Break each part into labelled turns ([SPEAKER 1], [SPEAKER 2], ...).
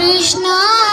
[SPEAKER 1] Krishna.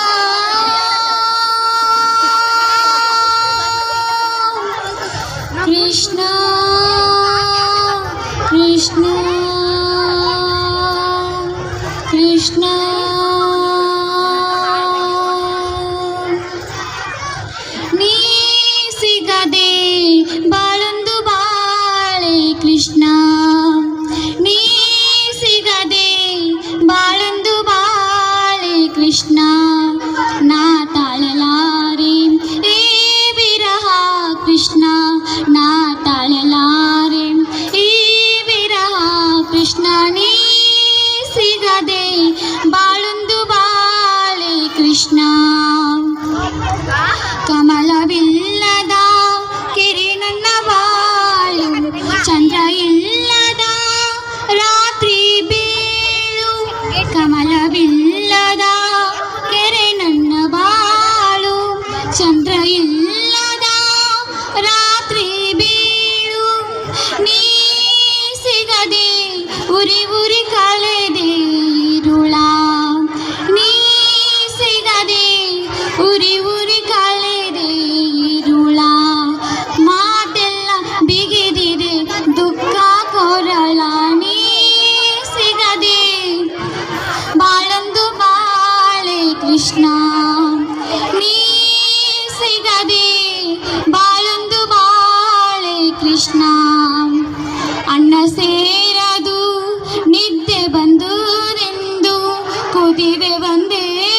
[SPEAKER 1] 土地的问题。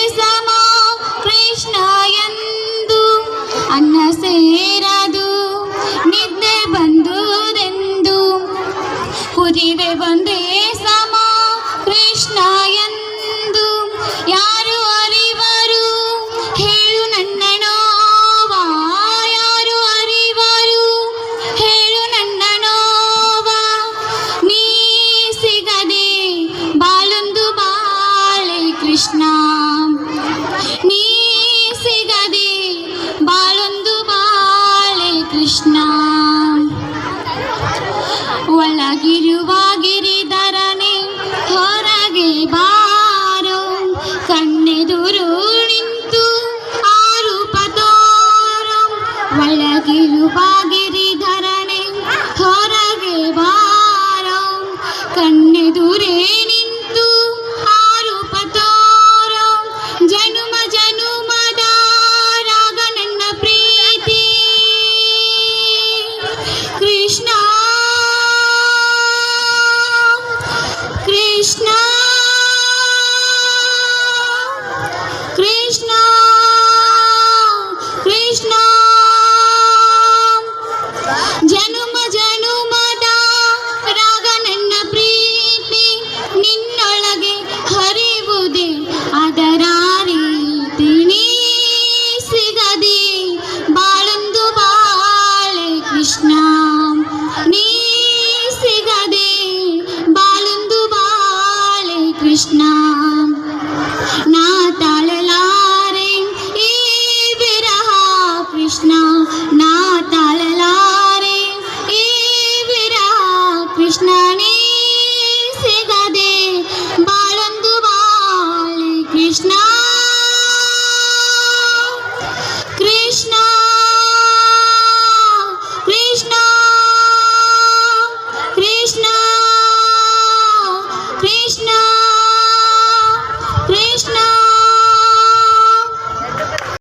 [SPEAKER 1] ಒಳಗಿರುವ ಗಿರಿಧರನೆ ಹೊರಗೆ ಬಾರೋ ಕಣ್ಣೆದುರು Krishna.